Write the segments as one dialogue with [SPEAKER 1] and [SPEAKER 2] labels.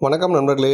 [SPEAKER 1] வணக்கம் நண்பர்களே.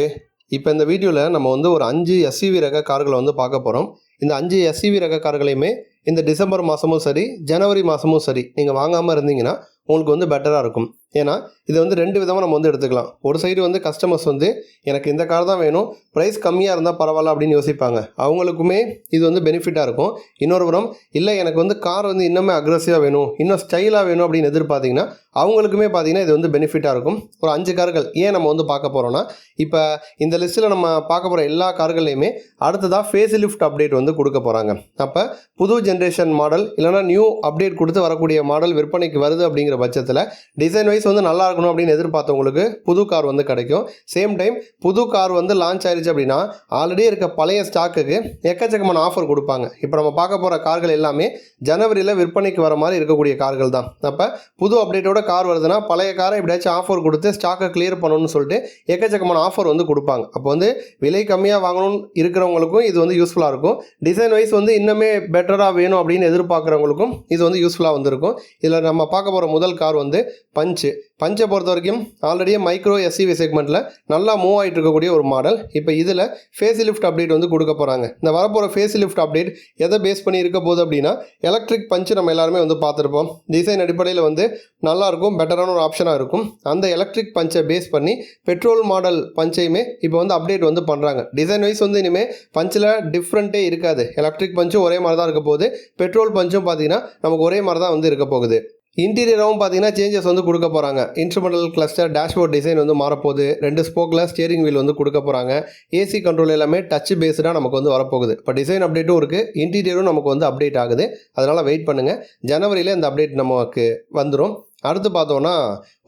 [SPEAKER 1] இப்போ இந்த வீடியோவில் நம்ம வந்து ஒரு அஞ்சு எஸ்இவி ரக கார்களை வந்து பார்க்க போகிறோம் இந்த அஞ்சு எஸ்இவி ரக கார்களையுமே இந்த டிசம்பர் மாதமும் சரி ஜனவரி மாதமும் சரி நீங்கள் வாங்காமல் இருந்தீங்கன்னா உங்களுக்கு வந்து பெட்டராக இருக்கும். ஏன்னா இது வந்து ரெண்டு விதமாக நம்ம வந்து எடுத்துக்கலாம். ஒரு சைடு வந்து கஸ்டமர்ஸ் வந்து எனக்கு இந்த கார் தான் வேணும் ப்ரைஸ் கம்மியாக இருந்தால் பரவாயில்ல அப்படின்னு யோசிப்பாங்க. அவங்களுக்குமே இது வந்து பெனிஃபிட்டாக இருக்கும். இன்னொரு புறம் இல்லை எனக்கு வந்து கார் வந்து இன்னுமே அக்ரஸிவாக வேணும் இன்னும் ஸ்டைலாக வேணும் அப்படின்னு எதிர்பார்த்தீங்கன்னா அவங்களுக்குமே பார்த்தீங்கன்னா இது வந்து பெனிஃபிட்டாக இருக்கும். ஒரு அஞ்சு கார்கள் ஏன் நம்ம வந்து பார்க்க போகிறோன்னா இப்போ இந்த லிஸ்ட்டில் நம்ம பார்க்க போகிற எல்லா கார்கள்லையுமே அடுத்ததாக ஃபேஸ் லிஃப்ட் அப்டேட் வந்து கொடுக்க போகிறாங்க அப்போ புது ஜென்ரேஷன் மாடல் இல்லைனா நியூ அப்டேட் கொடுத்து வரக்கூடிய மாடல் விற்பனைக்கு வருது அப்படிங்கிற பட்சத்தில் டிசைன் வைஸ் வந்து நல்லா இருக்கணும் அப்படின்னு எதிர்பார்த்தவங்களுக்கு புது கார் வந்து கிடைக்கும். சேம் டைம் புது கார் வந்து லான்ச் ஆயிடுச்சு அப்படின்னா ஆல்ரெடி இருக்க பழைய ஸ்டாக்குக்கு எக்கச்சக்கமான ஆஃபர் கொடுப்பாங்க. இப்போ நம்ம பார்க்க போகிற கார்கள் எல்லாமே ஜனவரியில் விற்பனைக்கு வர மாதிரி இருக்கக்கூடிய கார்கள் தான். அப்போ புது அப்டேட்டோட கார் வருதுன்னா பழைய காரை எப்படியாச்சும் ஆஃபர் கொடுத்து ஸ்டாக்கை கிளியர் பண்ணணும்னு சொல்லிட்டு எக்கச்சக்கமான ஆஃபர் வந்து கொடுப்பாங்க. அப்போ வந்து விலை கம்மியாக வாங்கணும்னு இருக்கிறவங்களுக்கும் இது வந்து யூஸ்ஃபுல்லாக இருக்கும். டிசைன் வைஸ் வந்து இன்னுமே பெட்டராக வேணும் அப்படின்னு எதிர்பார்க்குறவங்களுக்கும் இது வந்து யூஸ்ஃபுல்லாக வந்திருக்கும். இதில் நம்ம பார்க்க போகிற முதல் கார் வந்து பஞ்சு. பஞ்சை பொறுத்த வரைக்கும் ஆல்ரெடியே மைக்ரோ எஸ்சிவி செக்மெண்ட்டில் நல்லா மூவ் ஆகிட்டு இருக்கக்கூடிய ஒரு மாடல் இப்போ இதில் ஃபேஸ் லிஃப்ட் அப்டேட் வந்து கொடுக்க போகிறாங்க இந்த வரப்போகிற ஃபேஸ் லிஃப்ட் அப்டேட் எதை பேஸ் பண்ணி இருக்க போகுது அப்படின்னா எலக்ட்ரிக் பஞ்சு நம்ம எல்லாருமே வந்து பார்த்துருப்போம். டிசைன் அடிப்படையில் வந்து நல்லாயிருக்கும் பெட்டரான ஒரு ஆப்ஷனாக இருக்கும். அந்த எலக்ட்ரிக் பஞ்சை பேஸ் பண்ணி பெட்ரோல் மாடல் பஞ்சையுமே இப்போ வந்து அப்டேட் வந்து பண்ணுறாங்க டிசைன் வைஸ் வந்து இனிமேல் பஞ்சில் டிஃப்ரெண்ட்டே இருக்காது. எலக்ட்ரிக் பஞ்சும் ஒரே மாதிரி தான் இருக்க போகுது. பெட்ரோல் பஞ்சும் பார்த்தீங்கன்னா நமக்கு ஒரே மாதிரி தான் வந்து இருக்க போகுது. இன்டீரியராகவும் பார்த்தீங்கன்னா சேஞ்சஸ் வந்து கொடுக்க போகிறாங்க இன்ஸ்ட்ருமெண்டல் கிளஸ்டர் டேஷ்போர்ட் டிசைன் வந்து மாறப்போகுது. ரெண்டு ஸ்போக்கில் ஸ்டியரிங் வீல் வந்து கொடுக்க போகிறாங்க ஏசி கண்ட்ரோல் எல்லாமே டச் பேஸ்டாக நமக்கு வந்து வரப்போகுது. இப்போ டிசைன் அப்டேட்டும் இருக்குது இன்டீரியரும் நமக்கு வந்து அப்டேட் ஆகுது. அதனால் வெயிட் பண்ணுங்கள் ஜனவரியில் இந்த அப்டேட் நமக்கு வந்துடும் அடுத்து பார்த்தோன்னா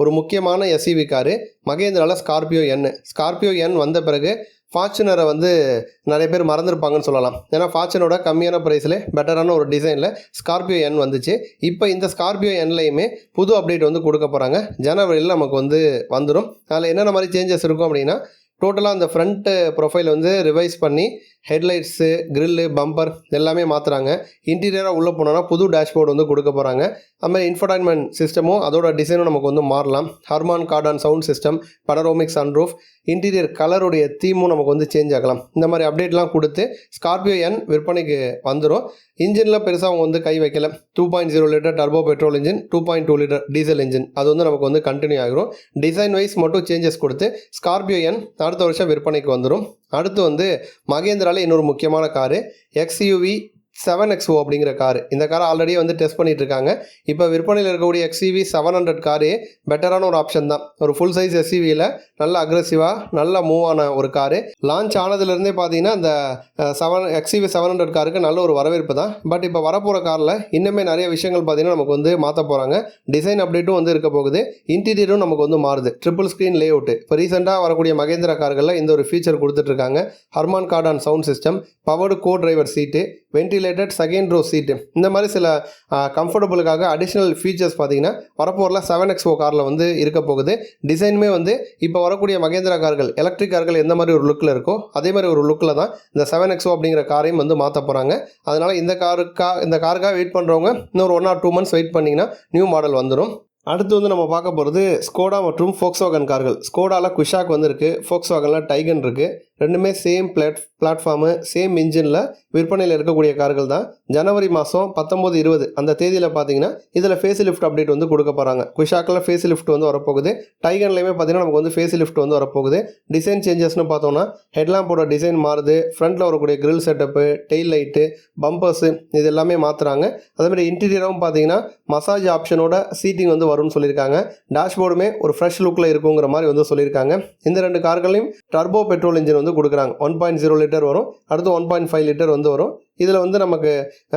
[SPEAKER 1] ஒரு முக்கியமான எஸ்இவி காரு மகேந்திராவில் ஸ்கார்பியோ என் ஸ்கார்பியோ என் வந்த பிறகு ஃபார்ச்சுனரை வந்து நிறைய பேர் மறந்துருப்பாங்கன்னு சொல்லலாம். ஏன்னா ஃபார்ச்சுனோட கம்மியான ப்ரைஸில் பெட்டரான ஒரு டிசைனில் ஸ்கார்பியோ என் வந்துச்சு. இப்போ இந்த ஸ்கார்பியோ என்லையுமே புது அப்டேட் வந்து கொடுக்க போகிறாங்க ஜனவரியில் நமக்கு வந்து வந்துடும் அதில் என்னென்ன மாதிரி சேஞ்சஸ் இருக்கும் அப்படின்னா டோட்டலாக அந்த ஃப்ரண்ட்டு ப்ரொஃபைல் வந்து ரிவைஸ் பண்ணி ஹெட்லைட்ஸு க்ரில்லு பம்பர் எல்லாமே மாற்றுறாங்க இன்டீரியராக உள்ளே போனோன்னா புது டேஷ்போர்டு வந்து கொடுக்க போகிறாங்க அதுமாதிரி இன்ஃபர்டைன்மெண்ட் சிஸ்டமும் அதோட டிசைனும் நமக்கு வந்து மாறலாம். Harman Kardon sound system panoramic sunroof interior கலருடைய தீமும் நமக்கு வந்து சேஞ்ச் ஆகலாம். இந்த மாதிரி அப்டேட்லாம் கொடுத்து ஸ்கார்பியோ என் விற்பனைக்கு வந்துடும் இன்ஜினில் பெருசாக அவங்க வந்து கை வைக்கல. Two point zero litre turbo petrol engine two point two litre diesel engine அது வந்து நமக்கு வந்து கண்டினியூ ஆகிரும். டிசைன் வைஸ் மட்டும் சேஞ்சஸ் கொடுத்து ஸ்கார்பியோ என் அடுத்த வருஷம் விற்பனைக்கு வந்துடும் அடுத்து வந்து மகேந்திராவில் இன்னொரு முக்கியமான காரு எக்ஸ்யூவி செவன் எக்ஸ்ஓ அப்படிங்கிற கார் இந்த காரை ஆல்ரெடி வந்து டெஸ்ட் பண்ணிட்டு இருக்காங்க இப்போ விற்பனையில் இருக்கக்கூடிய எக்ஸ்யூவி செவன் ஹண்ட்ரட் காரே பெட்டரான ஒரு ஆப்ஷன் தான். ஒரு ஃபுல் சைஸ் எஸ்இவியில் நல்ல அக்ரெசிவாக நல்ல மூவ் ஆன ஒரு காரு லான்ச் ஆனதுலேருந்தே பார்த்தீங்கன்னா அந்த செவன் எக்ஸ்யூவி செவன் ஹண்ட்ரட் காருக்கு நல்ல ஒரு வரவேற்பு தான். பட் இப்போ வரப்போகிற காரில் இன்னுமே நிறைய விஷயங்கள் பார்த்தீங்கன்னா நமக்கு வந்து மாற்ற போகிறாங்க டிசைன் அப்டேட்டும் வந்து இருக்க போகுது. இன்டீரியரும் நமக்கு வந்து மாறுது. ட்ரிபிள் ஸ்க்ரீன் லே அவுட்டு இப்போ ரீசெண்டாக வரக்கூடிய மகேந்திரா கார்களில் இந்த ஒரு ஃபீச்சர் கொடுத்துட்ருக்காங்க Harman Kardon sound system powered co driver seat ventilated second row seat இந்த மாதிரி சில கம்ஃபர்டபுளுக்காக அடிஷ்னல் ஃபீச்சர்ஸ் பார்த்தீங்கன்னா வரப்போரில் செவன் எக்ஸ்ஓ காரில் வந்து இருக்க போகுது. டிசைனுமே வந்து இப்போ வரக்கூடிய மகேந்திரா கார்கள் எலக்ட்ரிக் கார்கள் எந்த மாதிரி ஒரு லுக்கில் இருக்கோ அதே மாதிரி ஒரு லுக்கில் தான் இந்த செவன் எக்ஸோ அப்படிங்கிற காரையும் வந்து மாற்ற போகிறாங்க அதனால் இந்த காருக்கா இந்த காருக்காக வெயிட் பண்ணுறவங்க இன்னொரு one or two months wait பண்ணிங்கன்னா நியூ மாடல் வந்துடும் அடுத்து வந்து நம்ம பார்க்க போகிறது ஸ்கோடா மற்றும் ஃபோக்ஸ்வாகன் கார்கள் ஸ்கோடாவில் குஷாக் வந்து இருக்குது ஃபோக்ஸ்வாகனில் டைகன் இருக்குது ரெண்டுமே சேம் பிளாட் பிளாட்ஃபார்மு சேம் இன்ஜினில் விற்பனையில் இருக்கக்கூடிய கார்கள் தான். ஜனவரி மாதம் பத்தொம்போது இருபது அந்த தேதியில் பார்த்தீங்கன்னா இதில் ஃபேஸ் லிஃப்ட் அப்டேட் வந்து கொடுக்க போகிறாங்க குஷாக்கில் ஃபேஸ் லிஃப்ட் வந்து வரப்போகுது. டைகன்லேயுமே பார்த்தீங்கன்னா நமக்கு வந்து ஃபேஸ் லிஃப்ட் வந்து வரப்போகுது. டிசைன் சேஞ்சஸ்னு பார்த்தோம்னா ஹெட்லாம்போட டிசைன் மாறுது. ஃப்ரண்ட்டில் வரக்கூடிய grill setup tail light bumpers இது எல்லாமே மாற்றுறாங்க அதேமாதிரி இன்டீரியரும் பார்த்தீங்கன்னா மசாஜ் ஆப்ஷனோட சீட்டிங் வந்து வரும்னு சொல்லியிருக்காங்க. டேஷ்போர்டுமே ஒரு ஃப்ரெஷ் லுக்கில் இருக்குங்கிற மாதிரி வந்து சொல்லியிருக்காங்க. இந்த ரெண்டு கார்களையும் டர்போ பெட்ரோல் இன்ஜின் வந்து கொடுக்குறாங்க. ஒன் பாயிண்ட் ஜீரோ லிட்டர் வரும். அடுத்து ஒன் பாயிண்ட் ஃபைவ் லிட்டர் வந்து வரும். இதில் வந்து நமக்கு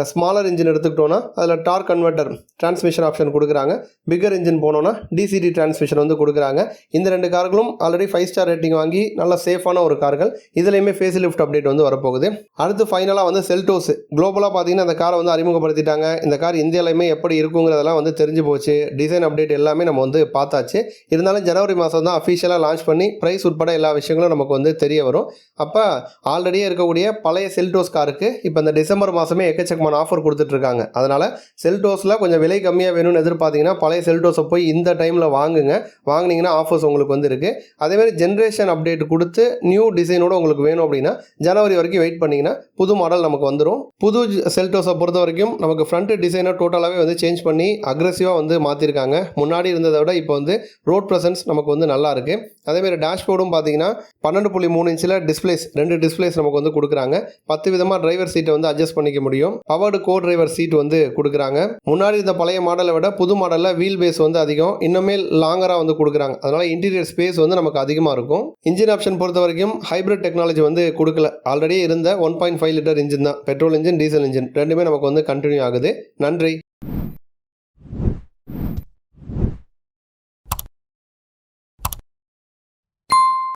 [SPEAKER 1] ஸ்மாலர் இன்ஜின் எடுத்துக்கிட்டோன்னா அதில் டார்க் கன்வெர்ட்டர் டிரான்ஸ்மிஷன் ஆப்ஷன் கொடுக்குறாங்க. பிக்கர் இன்ஜின் போனோன்னா டிசிடி டிரான்ஸ்மிஷன் வந்து கொடுக்குறாங்க. இந்த ரெண்டு கார்களும் ஆல்ரெடி ஃபைவ் ஸ்டார் ரேட்டிங் வாங்கி நல்ல சேஃபான ஒரு கார்கள். இதுலேயுமே ஃபேஸ் லிஃப்ட் அப்டேட் வந்து வரப்போகுது. அடுத்து ஃபைனலாக வந்து செல்டோஸ் குளோபலாக பார்த்தீங்கன்னா அந்த காரை வந்து அறிமுகப்படுத்திட்டாங்க. இந்த கார் இந்தியாலையுமே எப்படி இருக்குங்கிறதெல்லாம் வந்து தெரிஞ்சு போச்சு. டிசைன் அப்டேட் எல்லாமே நம்ம வந்து பார்த்தாச்சு. இருந்தாலும் ஜனவரி மாதம் தான் அஃபிஷியலாக லான்ச் பண்ணி ப்ரைஸ் உட்பட எல்லா விஷயங்களும் நமக்கு வந்து தெரிய வரும். அப்போ ஆல்ரெடியே இருக்கக்கூடிய பழைய செல்டோஸ் காருக்கு இப்போ இந்த டிசம்பர் மாதமே எக்கச்சக்கமான ஆஃபர் கொடுத்துட்ருக்காங்க அதனால் செல்டோஸில் கொஞ்சம் விலை கம்மியாக வேணும்னு எதிர்பார்த்தீங்கன்னா பழைய செல்டோஸை போய் இந்த டைமில் வாங்குங்க. வாங்குனீங்கன்னா ஆஃபர்ஸ் உங்களுக்கு வந்து இருக்குது அதேமாதிரி ஜென்ரேஷன் அப்டேட் கொடுத்து நியூ டிசைனோட உங்களுக்கு வேணும் அப்படின்னா ஜனவரி வரைக்கும் வெயிட் பண்ணிங்கன்னா புது மாடல் நமக்கு வந்துடும் புது செல்டோஸை பொறுத்த வரைக்கும் நமக்கு ஃப்ரண்ட் டிசைனை டோட்டலாகவே வந்து சேஞ்ச் பண்ணி அக்ரெசிவாக வந்து மாற்றிருக்காங்க முன்னாடி இருந்ததை விட இப்போ வந்து ரோட் ப்ரெசன்ஸ் நமக்கு வந்து நல்லா இருக்குது அதேமாதிரி டேஷ்போர்டும் பார்த்தீங்கன்னா பன்னெண்டு புள்ளி மூணு இன்ச்சில் டிஸ்பிளேஸ் ரெண்டு டிஸ்பிளேஸ் நமக்கு வந்து கொடுக்குறாங்க. பத்து விதமாக டிரைவர் சீட்டை வந்து அட்ஜஸ்ட் பண்ணிக்க முடியும். பவர்டு கோ டிரைவர் சீட் வந்து கொடுக்குறாங்க. முன்னாடி இந்த பழைய மாடலை விட புது மாடலில் வீல் பேஸ் வந்து அதிகம். இன்னுமே லாங்கராக வந்து கொடுக்குறாங்க. அதனால இன்டீரியர் ஸ்பேஸ் வந்து நமக்கு அதிகமாக இருக்கும். இன்ஜின் ஆப்ஷன் பொறுத்த வரைக்கும் ஹைப்ரிட் டெக்னாலஜி வந்து கொடுக்கல. ஆல்ரெடி இருந்த one point five litre engine தான். பெட்ரோல் இன்ஜின் டீசல் இன்ஜின் ரெண்டுமே நமக்கு வந்து கண்டினியூ ஆகுது. நன்றி.